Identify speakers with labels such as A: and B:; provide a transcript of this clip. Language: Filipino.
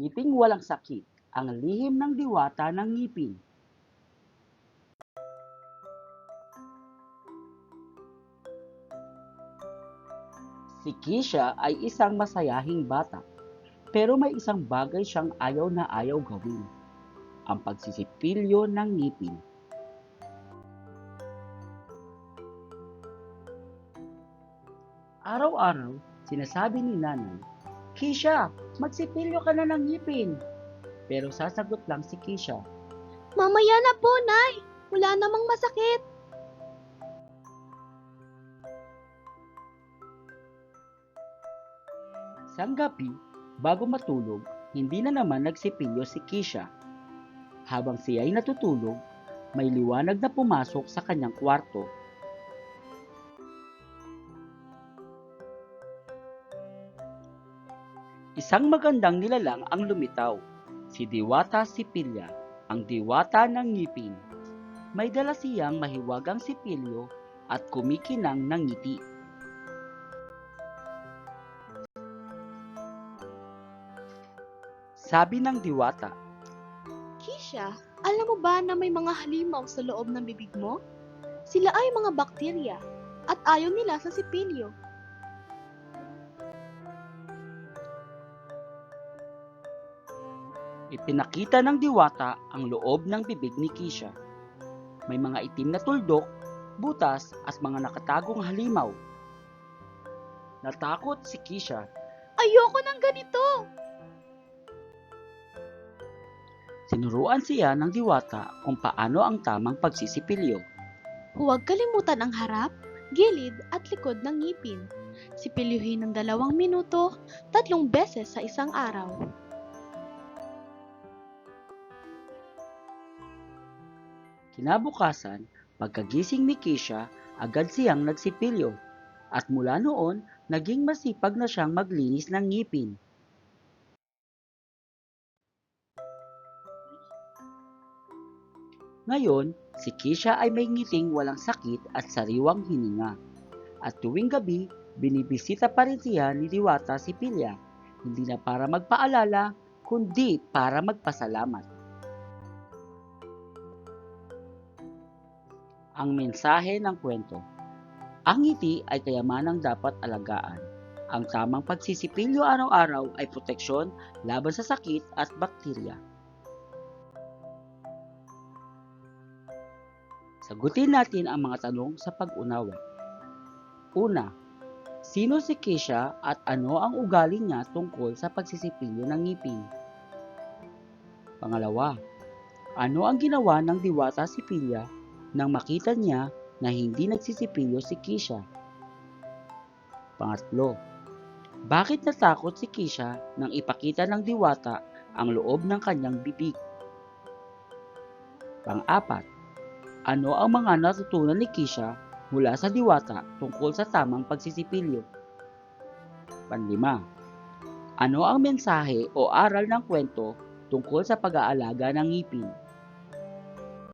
A: Ngiping walang sakit, ang lihim ng diwata ng ngipin. Si Kisha ay isang masayahing bata, pero may isang bagay siyang ayaw na ayaw gawin, ang pagsisipilyo ng ngipin. Araw-araw, sinasabi ni nanay, Kisha, magsipilyo ka na ng ngipin. Pero sasagot lang si Kisha,
B: Mamaya na po, Nay. Wala namang masakit.
A: Sang gabi, bago matulog, hindi na naman nagsipilyo si Kisha. Habang siya ay natutulog, may liwanag na pumasok sa kanyang kwarto. Isang magandang nilalang ang lumitaw. Si Diwata Sipilya, ang diwata ng ngipin. May dala siyang mahiwagang sipilyo at kumikinang ng ngiti. Sabi ng diwata,
B: Kisha, alam mo ba na may mga halimaw sa loob ng bibig mo? Sila ay mga bakterya at ayaw nila sa sipilyo.
A: Ipinakita ng diwata ang loob ng bibig ni Kisha. May mga itim na tuldok, butas at mga nakatagong halimaw. Natakot si Kisha.
B: Ayoko ng ganito!
A: Sinuruan siya ng diwata kung paano ang tamang pagsisipilyo.
B: Huwag kalimutan ang harap, gilid at likod ng ngipin. Sipilyuhin ng dalawang minuto, tatlong beses sa isang araw.
A: Kinabukasan, pagkagising ni Kisha, agad siyang nagsipilyo. At mula noon, naging masipag na siyang maglinis ng ngipin. Ngayon, si Kisha ay may ngiting walang sakit at sariwang hininga. At tuwing gabi, binibisita pa rin siya ni Diwata si Pilya, hindi na para magpaalala, kundi para magpasalamat. Ang mensahe ng kwento. Ang ngiti ay kayamanang dapat alagaan. Ang tamang pagsisipilyo araw-araw ay proteksyon laban sa sakit at bakterya. Sagutin natin ang mga tanong sa pag-unawa. Una, sino si Keisha at ano ang ugali niya tungkol sa pagsisipilyo ng ngipin? Pangalawa, ano ang ginawa ng diwata si Pilya nang makita niya na hindi nagsisipilyo si Kisha. Pangatlo, bakit natakot si Kisha nang ipakita ng diwata ang loob ng kanyang bibig? Pang-apat, ano ang mga natutunan ni Kisha mula sa diwata tungkol sa tamang pagsisipilyo? Panlima, ano ang mensahe o aral ng kwento tungkol sa pag-aalaga ng ngipin?